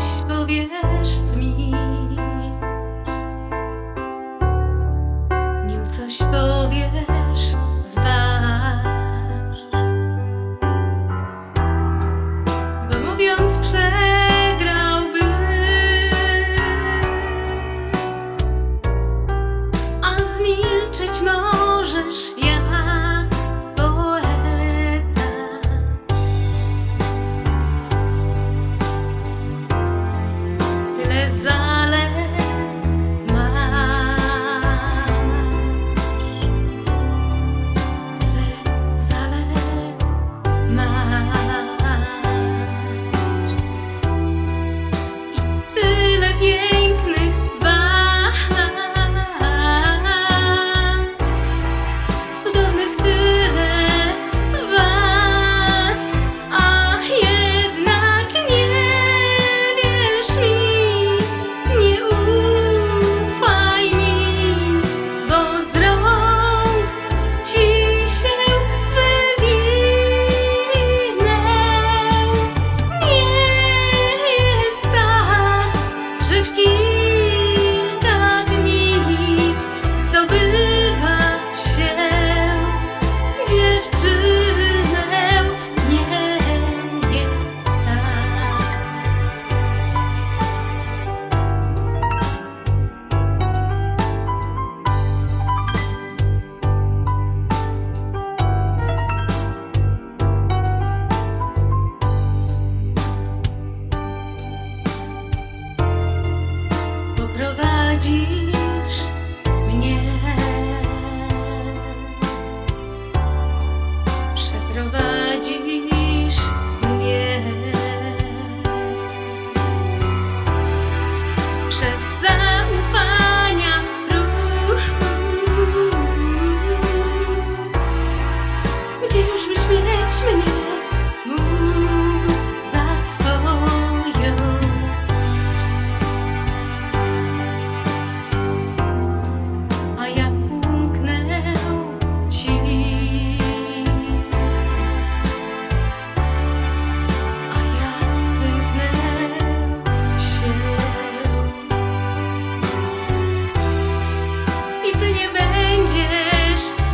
coś powiesz z mi, nim coś powiesz, zważ. Bo mówiąc przegrałbyś, a zmilczyć możesz. prowadzisz mnie przez zaufania ruch, gdzie już byś mnie. i ty nie będziesz.